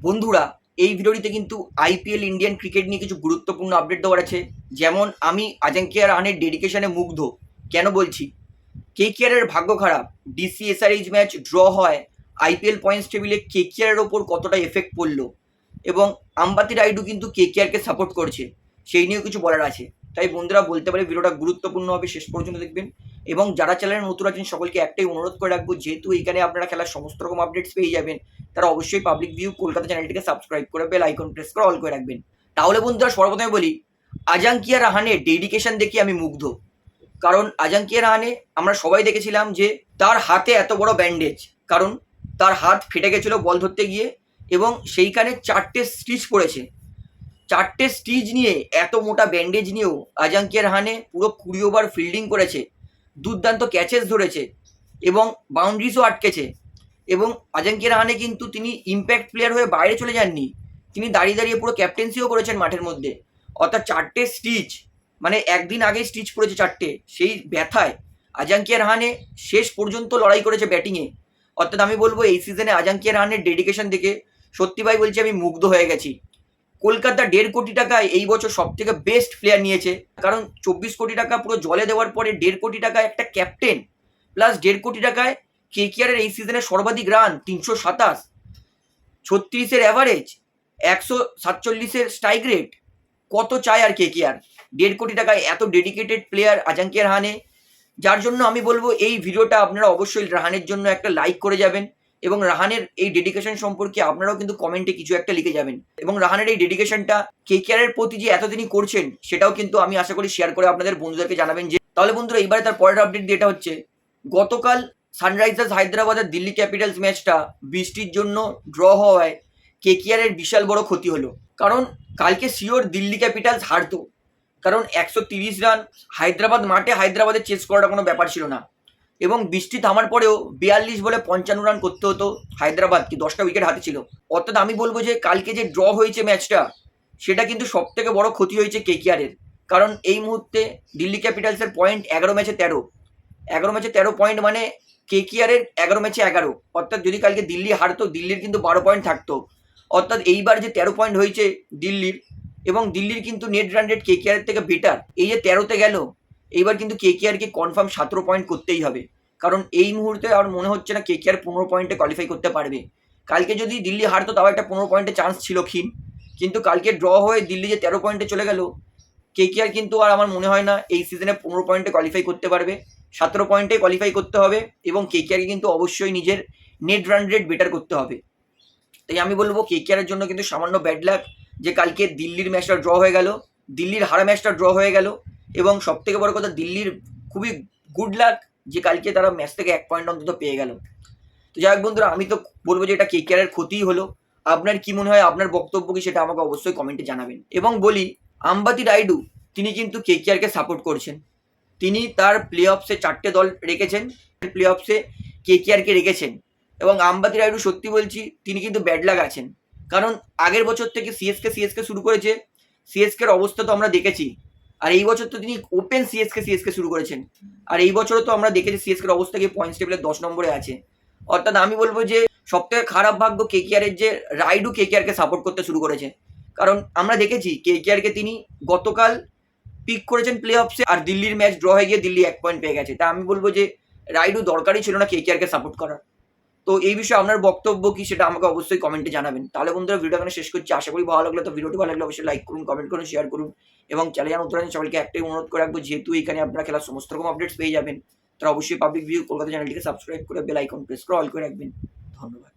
বন্ধুরা, এই ভিডিওটিতে কিন্তু আইপিএল ইন্ডিয়ান ক্রিকেট নিয়ে কিছু গুরুত্বপূর্ণ আপডেট দেওয়ার আছে। যেমন আমি আজাঙ্কিয়া রাহানের ডেডিকেশনে মুগ্ধ। কেন বলছি? কেকেআরের ভাগ্য খারাপ। ডিসিএসআরএইচ ম্যাচ ড্র হয়। আইপিএল পয়েন্টস টেবিলে কেকেআরের ওপর কতটা এফেক্ট পড়ল? এবং আম্বাতি রাইডু কিন্তু কেকেআরকে সাপোর্ট করছে। সেই নিয়েও কিছু বলার আছে। তাই বন্ধুরা, বলতে পারে ভিডিওটা গুরুত্বপূর্ণ হবে। শেষ পর্যন্ত দেখবেন। এবং যারা চ্যানেলে নতুন আছেন সকলকে একটাই অনুরোধ করে রাখব, যেহেতু এখানে আপনারা খেলার সমস্ত রকম আপডেটস পেয়ে যাবেন, তারা অবশ্যই পাবলিক ভিউ কলকাতা চ্যানেলটিকে সাবস্ক্রাইব করে বেল আইকন প্রেস করে অল করে রাখবেন। তাহলে বন্ধুরা, সর্বপ্রথমে বলি, আজাঙ্কিয়া রাহানের ডেডিকেশন দেখে আমি মুগ্ধ। কারণ আজাঙ্কিয়া রাহানে আমরা সবাই দেখেছিলাম যে তার হাতে এত বড় ব্যান্ডেজ কারণ তার হাত ফেটে গেছিল বল ধরতে গিয়ে এবং সেইখানে চারটে স্টিচ পড়েছে। চারটে স্টিচ নিয়ে, এত মোটা ব্যান্ডেজ নিয়েও আজাঙ্কিয়া রাহানে পুরো কুড়ি ওভার ফিল্ডিং করেছে। দুর্দান্ত ক্যাচেস ধরেছে এবং বাউন্ডারিজও আটকেছে। এবং আজাঙ্কিয়া রাহানে কিন্তু তিনি ইম্প্যাক্ট প্লেয়ার হয়ে বাইরে চলে যাননি। তিনি দাঁড়িয়ে দাঁড়িয়ে পুরো ক্যাপ্টেন্সিও করেছেন মাঠের মধ্যে। অর্থাৎ চারটে স্টিচ মানে একদিন আগে স্টিচ পড়েছে চারটে। সেই ব্যথায় আজাঙ্কিয়া রাহানে শেষ পর্যন্ত লড়াই করেছে ব্যাটিংয়ে অর্থাৎ আমি বলব, এই সিজনে আজাঙ্কিয়া রাহানের ডেডিকেশন দেখে সত্যি ভাই বলছি, আমি মুগ্ধ হয়ে গেছি। কলকাতা দেড় কোটি টাকায় এই বছর সব থেকে বেস্ট প্লেয়ার নিয়েছে। কারণ চব্বিশ কোটি টাকা পুরো জলে দেওয়ার পরে দেড় কোটি টাকায় একটা ক্যাপ্টেন প্লাস দেড় কোটি টাকায় কেকেআরের এই সিজনে সর্বাধিক রান তিনশো সাতাশ, ছত্রিশের অ্যাভারেজ একশো সাতচল্লিশের স্ট্রাইক রেট কত চায় আর কেকেআর দেড় কোটি টাকায় এত ডেডিকেটেড প্লেয়ার আজাঙ্কিয়া হানে। যার জন্য আমি বলব, এই ভিডিওটা আপনারা অবশ্যই রাহানের জন্য একটা লাইক করে যাবেন। এবং রাহানের এই ডেডিকেশন সম্পর্কে আপনারাও কিন্তু কমেন্টে কিছু একটা লিখে যাবেন। এবং রাহানের এই ডেডিকেশনটা কেকেআরের প্রতি যে এতদিনই করছেন, সেটাও কিন্তু আমি আশা করি শেয়ার করে আপনাদের বন্ধুদেরকে জানাবেন যে, তাহলে বন্ধুরা এবারে তার পরের আপডেট যেটা হচ্ছে, গতকাল সানরাইজার্স হায়দ্রাবাদের দিল্লি ক্যাপিটালস ম্যাচটা বৃষ্টির জন্য ড্র হওয়ায় কেকেআরের বিশাল বড় ক্ষতি হলো। কারণ কালকে শিওর দিল্লি ক্যাপিটালস হারতো। কারণ একশো তিরিশ রান হায়দ্রাবাদ মাঠে হায়দ্রাবাদের চেস করাটা কোনো ব্যাপার ছিল না। এবং বৃষ্টি থামার পরেও বিয়াল্লিশ বলে পঞ্চান্ন রান করতে হতো হায়দ্রাবাদ, কি দশটা উইকেট হাতে ছিল। অর্থাৎ আমি বলব যে, কালকে যে ড্র হয়েছে ম্যাচটা সেটা কিন্তু সব থেকে বড় ক্ষতি হয়েছে কেকিআরের কারণ এই মুহূর্তে দিল্লি ক্যাপিটালসের পয়েন্ট এগারো ম্যাচে তেরো। এগারো ম্যাচে তেরো পয়েন্ট মানে কেকিআরের এগারো ম্যাচে এগারো। অর্থাৎ যদি কালকে দিল্লি হারতো, দিল্লির কিন্তু বারো পয়েন্ট থাকতো। অর্থাৎ এইবার যে তেরো পয়েন্ট হয়েছে দিল্লির, এবং দিল্লির কিন্তু নেট রান রেট কেকেআরের থেকে বেটার এই যে তেরোতে গেল এইবার কিন্তু কে কে কেকেআরকে কনফার্ম সতেরো পয়েন্ট করতেই হবে। কারণ এই মুহূর্তে আর মনে হচ্ছে না কেকেআর পনেরো পয়েন্টে কোয়ালিফাই করতে পারবে। কালকে যদি দিল্লি হারতো তাও একটা পনেরো পয়েন্টে চান্স ছিল ক্ষীণ। কিন্তু কালকে ড্র হয়ে দিল্লি যে তেরো পয়েন্টে চলে গেল কেকেআর কিন্তু আর আমার মনে হয় না এই সিজনে পনেরো পয়েন্টে কোয়ালিফাই করতে পারবে। সতেরো পয়েন্টে কোয়ালিফাই করতে হবে এবং কেকেআরকে কিন্তু অবশ্যই নিজের নেট রান রেট বেটার করতে হবে। তাই আমি বলব কেকেআরের জন্য কিন্তু সামান্য ব্যাড লাক যে কালকে দিল্লির ম্যাচটা ড্র হয়ে গেল, দিল্লির হারা ম্যাচটা ড্র হয়ে গেল এবং সব থেকে বড় কথা দিল্লির খুবই গুড লাক যে কালকে তারা ম্যাচ থেকে এক পয়েন্ট অন্তত পেয়ে গেল। তো যাই হোক বন্ধুরা, আমি তো বলব যে এটা কে কেকেআরের ক্ষতিই হলো। আপনার কি মনে হয়, আপনার বক্তব্য কি সেটা আমাকে অবশ্যই কমেন্টে জানাবেন। এবং বলি, আম্বাতি রাইডু, তিনি কিন্তু কে কেকেআরকে সাপোর্ট করছেন। তিনি তার প্লে অফসে চারটে দল রেখেছেন প্লে অফসে কেকেআরকে রেখেছেন। এবং আম্বাতি রাইডু সত্যি বলছি, তিনি কিন্তু ব্যাড লাগ আছেন। কারণ আগের বছর থেকে সিএসকে সিএসকে শুরু করেছে। সিএসকের অবস্থা তো আমরা দেখেছি। আর এই বছর তো তিনি ওপেন সিএসকে সিএসকে শুরু করেছেন। আর এই বছরও তো আমরা দেখেছি সিএসকের অবস্থা গিয়ে পয়েন্টস টেবিলের দশ নম্বরে আছে। অর্থাৎ আমি বলব যে সব থেকে খারাপ ভাগ্য কে কেকেআরের যে রাইডু কে কেকেআরকে সাপোর্ট করতে শুরু করেছে। কারণ আমরা দেখেছি কে কেকেআরকে তিনি গতকাল পিক করেছেন প্লে অফসে আর দিল্লির ম্যাচ ড্র হয়ে গিয়ে দিল্লি এক পয়েন্ট পেয়ে গেছে। তা আমি বলব যে রাইডু দরকারই ছিল না কে কেকেআরকে সাপোর্ট করার। তো এই বিষয়ে আপনার বক্তব্য কি সেটা আমাকে অবশ্যই কমেন্টে জানাবেন। তাহলে বন্ধুরা ভিডিও এখানে শেষ করছি। আশা করি ভালো লাগল তো ভিডিওটি ভালো লাগলে অবশ্যই লাইক করুন কমেন্ট করুন শেয়ার করুন এবং চ্যানেল যেন আছেন, সবাইকে একটাই অনুরোধ করে রাখব, যেহেতু এখানে আপনারা খেলার সমস্ত রকম আপডেটস পেয়ে যাবেন তারা অবশ্যই পাবলিক ভিউ কলকাতা চ্যানেলটিকে সাবস্ক্রাইব করে বেল আইকন প্রেস করে অল করে রাখবেন। ধন্যবাদ।